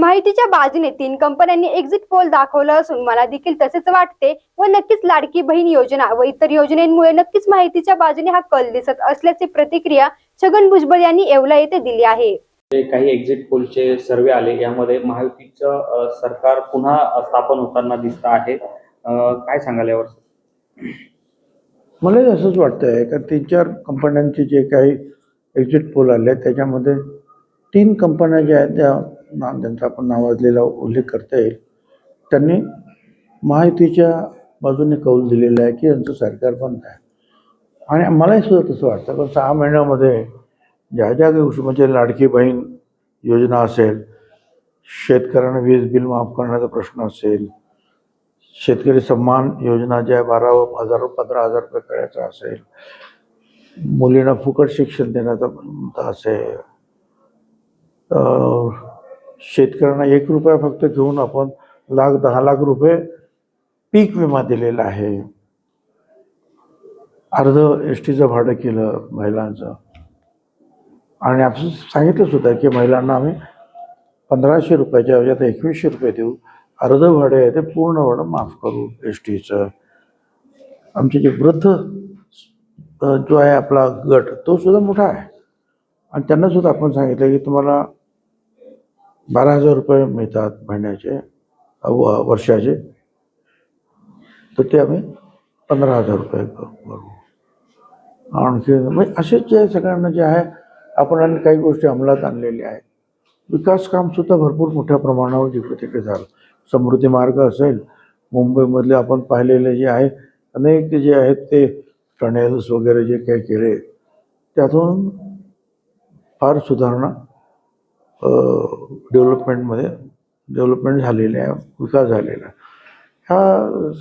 माहितीच्या बाजूने तीन कंपन्यांनी एक्झिट पोल दाखवलं असून मला देखील तसेच वाटते व नक्कीच लाडकी बहीण योजना व इतर योजनेमुळे नक्कीच माहितीच्या बाजूने हा कल दिसत असल्याची प्रतिक्रिया छगन भुजबळ यांनी येवला येथे दिली आहे. जे काही एक्झिट पोलचे सर्वे आले यामध्ये महायुतीचं सरकार पुन्हा स्थापन होताना दिसत आहे. काय सांगाल यावर? मलाही असंच वाटतं आहे का तीन चार कंपन्यांचे जे काही एक्झिट पोल आले त्याच्यामध्ये तीन कंपन्या ज्या आहेत त्या ना ज्यांचा आपण नावाजलेला उल्लेख करता येईल. त्यांनी महायुतीच्या बाजूने कौल दिलेला आहे की यांचं सरकार बंद आहे. आणि मलाही सुद्धा तसं वाटतं कारण सहा महिन्यामध्ये ज्या ज्या काही गोष्टी म्हणजे लाडकी बहीण योजना असेल शेतकऱ्यांना वीज बिल माफ करण्याचा प्रश्न असेल शेतकरी सन्मान योजना ज्या बारा हजार पंधरा हजार रुपये करायचा असेल मुलींना फुकट शिक्षण देण्याचा असेल शेतकऱ्यांना एक रुपया फक्त घेऊन आपण लाख दहा लाख रुपये पीक विमा दिलेला आहे. अर्ध एस टीचं भाडं केलं महिलांचं. आणि आपण सांगितलं सुद्धा की महिलांना आम्ही पंधराशे रुपयाच्या ऐवजी आता एकवीसशे रुपये देऊ. अर्ध भाडे आहे ते पूर्ण भाडं माफ करू एस टीचं. आमचे जे वृद्ध जो आहे आपला गट तो सुद्धा मोठा आहे. आणि त्यांना सुद्धा आपण सांगितलं की तुम्हाला बारा हजार रुपये मिळतात महिन्याचे व- वर्षाचे. तर ते आम्ही पंधरा हजार रुपये करू आणखी म्हणजे असेच जे सगळ्यांना जे आहे आपण आणि काही गोष्टी अंमलात आणलेल्या आहेत. विकास काम सुद्धा भरपूर मोठ्या प्रमाणावर जिकडे तिकडे झालं. समृद्धी मार्ग असेल मुंबईमधले आपण पाहिलेले जे आहे अनेक जे आहेत ते टनेल्स वगैरे जे काही केले त्यातून फार सुधारणा डेव्हलपमेंटमध्ये डेव्हलपमेंट झालेली आहे विकास झालेला आहे. ह्या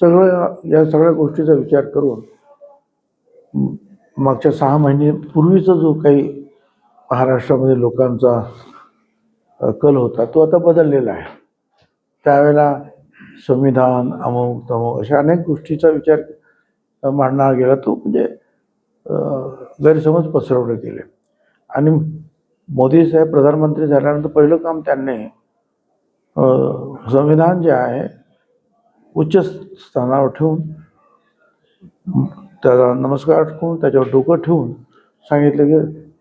सगळ्या या सगळ्या गोष्टीचा विचार करून मागच्या सहा महिने पूर्वीचा जो काही महाराष्ट्रामध्ये लोकांचा कल होता तो आता बदललेला आहे. त्यावेळेला संविधान अमुक तमुक अशा अनेक गोष्टीचा विचार मांडणार गेला. तो म्हणजे गैरसमज पसरवले गेले. आणि मोदी साहेब प्रधानमंत्री झाल्यानंतर पहिलं काम त्यांनी संविधान जे आहे उच्च स्थानावर ठेवून त्याला नमस्कार ठेवून त्याच्यावर डोकं ठेवून सांगितलं की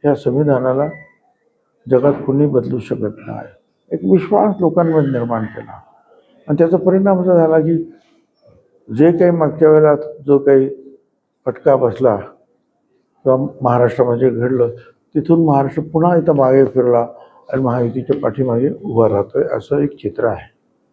ह्या संविधानाला जगात कुणी बदलू शकत नाही. एक विश्वास लोकांमध्ये निर्माण केला. आणि त्याचा परिणाम असा झाला की जे काही मागच्या वेळेला जो काही फटका बसला किंवा महाराष्ट्रामध्ये घडलं तिथून महाराष्ट्र पुन्हा इथं मागे फिरला आणि महायुतीच्या पाठीमागे उभा राहतोय. असं एक चित्र आहे.